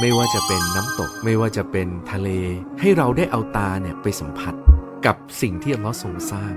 ไม่ว่าจะเป็นน้ำตก ไม่ว่าจะเป็นทะเล ให้เราได้เอาตาเนี่ยไปสัมผัสกับสิ่งที่อัลลอฮ์ทรงสร้าง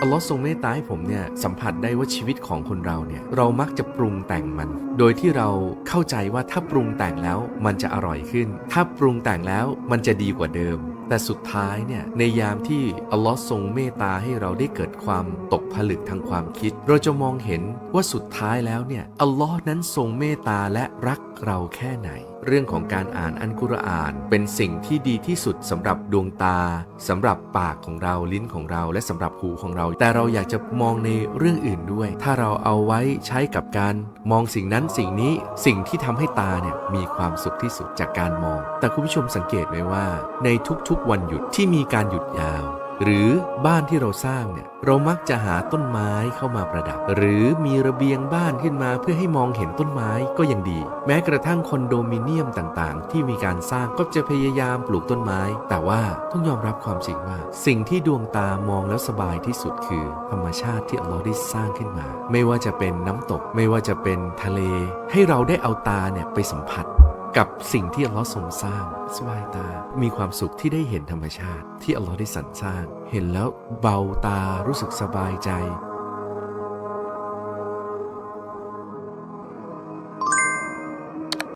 อัลลอฮ์ทรงเมตตาให้ผมเนี่ยสัมผัสได้ว่าชีวิตของคนเราเนี่ยเรามักจะปรุงแต่งมัน โดยที่เราเข้าใจว่าถ้าปรุงแต่งแล้วมันจะอร่อยขึ้น ถ้าปรุงแต่งแล้วมันจะดีกว่าเดิม แต่สุดท้ายเนี่ยในยามที่อัลลอฮ์ทรงเมตตาให้เราได้เกิดความตกผลึกทางความคิด เราจะมองเห็นว่าสุดท้ายแล้วเนี่ยอัลลอฮ์นั้นทรงเมตตาและรักเราแค่ไหน เรื่องของการอ่านอันกุรอานเป็นสิ่งที่ดีที่สุดสำหรับดวงตาสำหรับปากของเราลิ้นของเรา และสำหรับหูของเรา แต่เราอยากจะมองในเรื่องอื่นด้วย ถ้าเราเอาไว้ใช้กับการมองสิ่งนั้นสิ่งนี้สิ่งที่ทำให้ตาเนี่ยมีความสุขที่สุดจากการมอง แต่คุณผู้ชมสังเกตไหมว่า ในทุกวันหยุดที่มีการหยุดยาว หรือบ้านที่เราสร้างเนี่ยเรามักจะหาต้นไม้เข้ามาประดับ หรือมีระเบียงบ้านขึ้นมาเพื่อให้มองเห็นต้นไม้ก็ยังดี แม้กระทั่งคอนโดมิเนียมต่างๆ ที่มีการสร้างก็จะพยายามปลูกต้นไม้ แต่ว่าต้องยอมรับความจริงว่า สิ่งที่ดวงตามองแล้วสบายที่สุดคือ ธรรมชาติที่อัลลอฮ์ได้สร้างขึ้นมา ไม่ว่าจะเป็นน้ำตก ไม่ว่าจะเป็นทะเล ให้เราได้เอาตาเนี่ยไปสัมผัส กับสิ่งที่อัลลอฮ์ทรงสร้างสบายตา มีความสุขที่ได้เห็นธรรมชาติ ที่อัลลอฮ์ได้สรรสร้าง เห็นแล้วเบาตารู้สึกสบายใจ